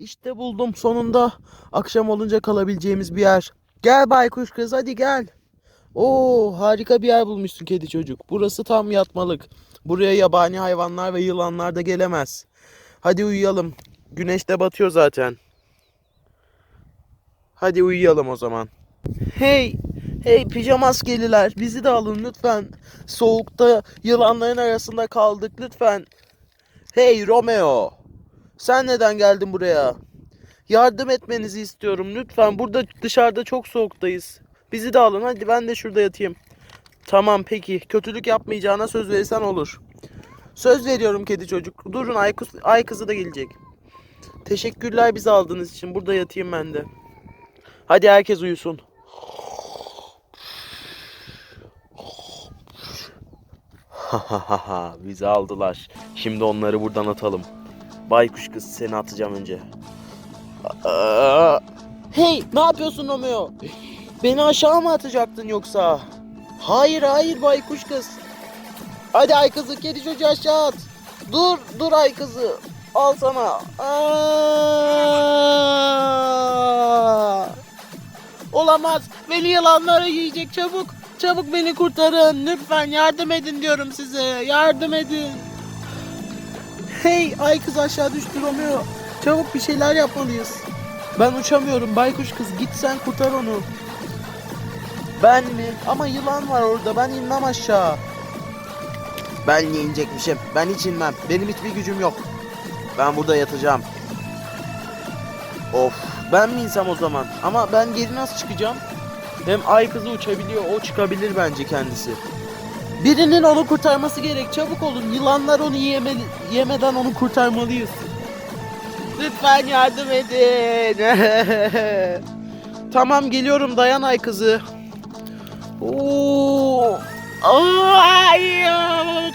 İşte buldum sonunda. Akşam olunca kalabileceğimiz bir yer. Gel baykuş kız hadi gel. Oo harika bir yer bulmuşsun kedi çocuk. Burası tam yatmalık. Buraya yabani hayvanlar ve yılanlar da gelemez. Hadi uyuyalım. Güneş de batıyor zaten. Hadi uyuyalım o zaman. Hey, hey pijamaskeliler bizi de alın lütfen. Soğukta yılanların arasında kaldık lütfen. Hey Romeo. Sen neden geldin buraya? Yardım etmenizi istiyorum lütfen. Burada dışarıda çok soğuktayız. Bizi de alın hadi ben de şurada yatayım. Tamam peki. Kötülük yapmayacağına söz verirsen olur. Söz veriyorum kedi çocuk. Durun ay, kız, ay kızı da gelecek. Teşekkürler bizi aldığınız için. Burada yatayım ben de. Hadi herkes uyusun. Bizi aldılar. Şimdi onları buradan atalım. Baykuş kız seni atacağım önce. Hey ne yapıyorsun Romeo? Beni aşağı mı atacaktın yoksa? Hayır hayır baykuş kız. Hadi ay kızı kedi çocuğu aşağı at. Dur dur ay kızı. Al sana. Olamaz. Beni yılanlar yiyecek çabuk. Çabuk beni kurtarın. Lütfen yardım edin diyorum size. Yardım edin. Hey ay kız aşağı düştü Romeo. Çabuk bir şeyler yapmalıyız. Ben uçamıyorum baykuş kız. Git sen kurtar onu. Ben mi? Ama yılan var orada. Ben inmem aşağı. Ben niye inecekmişim? Ben hiç inmem. Benim hiçbir gücüm yok. Ben burada yatacağım. Of. Ben mi insem o zaman? Ama ben geri nasıl çıkacağım? Hem ay kızı uçabiliyor. O çıkabilir bence kendisi. Birinin onu kurtarması gerek. Çabuk olun. Yılanlar onu yemeli, yemeden onu kurtarmalıyız. Lütfen yardım edin. tamam geliyorum dayan ay kızı. Oo. Ay,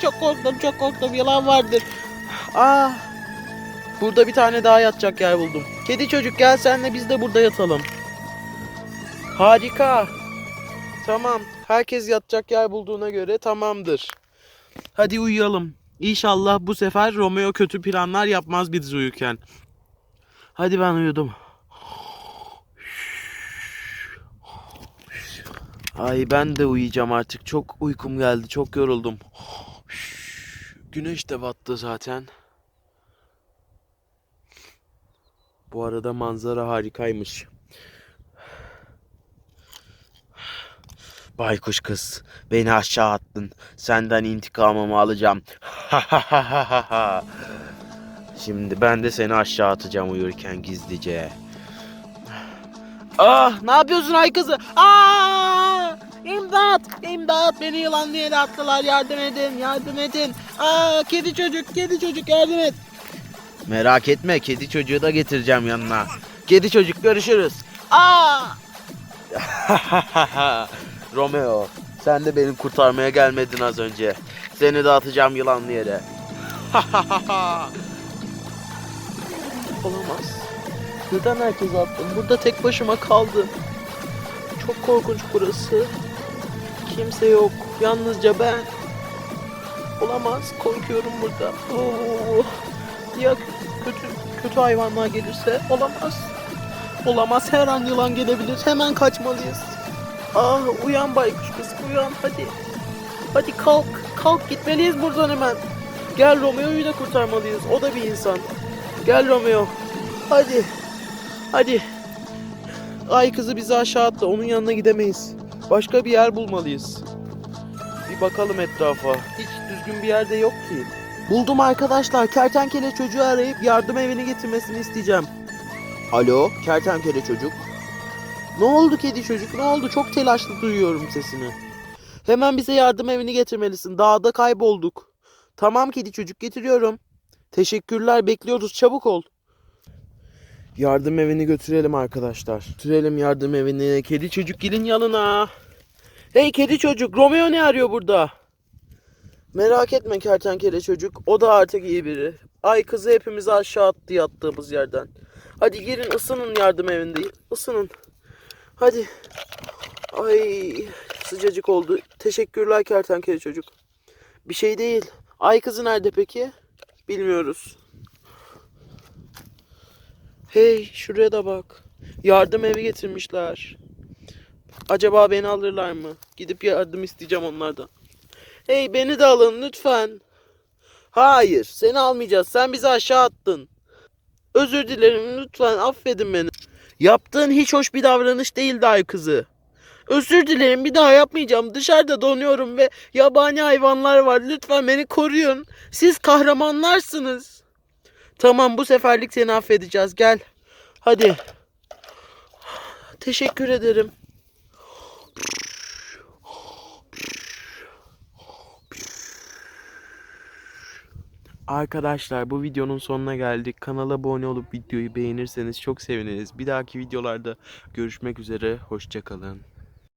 çok korktum çok korktum yılan vardır. Ah. Burada bir tane daha yatacak yer buldum. Kedi çocuk gel senle biz de burada yatalım. Harika. Tamam. Herkes yatacak yer bulduğuna göre tamamdır. Hadi uyuyalım. İnşallah bu sefer Romeo kötü planlar yapmaz biz uyurken. Hadi ben uyudum. Ay ben de uyuyacağım artık. Çok uykum geldi. Çok yoruldum. Güneş de battı zaten. Bu arada manzara harikaymış. Baykuş kız, beni aşağı attın. Senden intikamımı alacağım. Şimdi ben de seni aşağı atacağım uyurken gizlice. Ah, ne yapıyorsun ay kızı? Aa! İmdat! İmdat! Beni yılanlı yere attılar. Yardım edin, yardım edin. Aa, kedi çocuk, kedi çocuk yardım et. Merak etme, kedi çocuğu da getireceğim yanına. Kedi çocuk görüşürüz. Aa! Romeo, sen de beni kurtarmaya gelmedin az önce. Seni de atacağım yılanlı yere. Olamaz. Neden herkes attım? Burada tek başıma kaldım. Çok korkunç burası. Kimse yok. Yalnızca ben. Olamaz. Korkuyorum burada. Oo. Ya kötü kötü hayvanlar gelirse? Olamaz. Olamaz. Her an yılan gelebilir. Hemen kaçmalıyız. Ah uyan baykuş kız uyan hadi. Hadi kalk. Kalk gitmeliyiz buradan hemen. Gel Romeo'yu da kurtarmalıyız. O da bir insan. Gel Romeo. Hadi. Hadi. Ay kızı bizi aşağı attı. Onun yanına gidemeyiz. Başka bir yer bulmalıyız. Bir bakalım etrafa. Hiç düzgün bir yerde yok ki. Buldum arkadaşlar. Kertenkele çocuğu arayıp yardım evine getirmesini isteyeceğim. Alo, kertenkele çocuk. Ne oldu kedi çocuk? Ne oldu? Çok telaşlı duyuyorum sesini. Hemen bize yardım evini getirmelisin. Dağda kaybolduk. Tamam kedi çocuk getiriyorum. Teşekkürler bekliyoruz çabuk ol. Yardım evini götürelim arkadaşlar. Götürelim yardım evini. Kedi çocuk gelin yanına. Hey kedi çocuk Romeo ne arıyor burada? Merak etme kertenkele çocuk. O da artık iyi biri. Ay kızı hepimizi aşağı attı yattığımız yerden. Hadi girin ısının yardım evinde. Isının. Hadi. Ay sıcacık oldu. Teşekkürler kertenkele çocuk. Bir şey değil. Ay kızı nerede peki? Bilmiyoruz. Hey şuraya da bak. Yardım evi getirmişler. Acaba beni alırlar mı? Gidip yardım isteyeceğim onlardan. Hey beni de alın lütfen. Hayır seni almayacağız. Sen bizi aşağı attın. Özür dilerim lütfen affedin beni. Yaptığın hiç hoş bir davranış değildi ay kızı. Özür dilerim bir daha yapmayacağım. Dışarıda donuyorum ve yabani hayvanlar var. Lütfen beni koruyun. Siz kahramanlarsınız. Tamam bu seferlik seni affedeceğiz. Gel. Hadi. Teşekkür ederim. Arkadaşlar bu videonun sonuna geldik. Kanala abone olup videoyu beğenirseniz çok seviniriz. Bir dahaki videolarda görüşmek üzere. Hoşçakalın.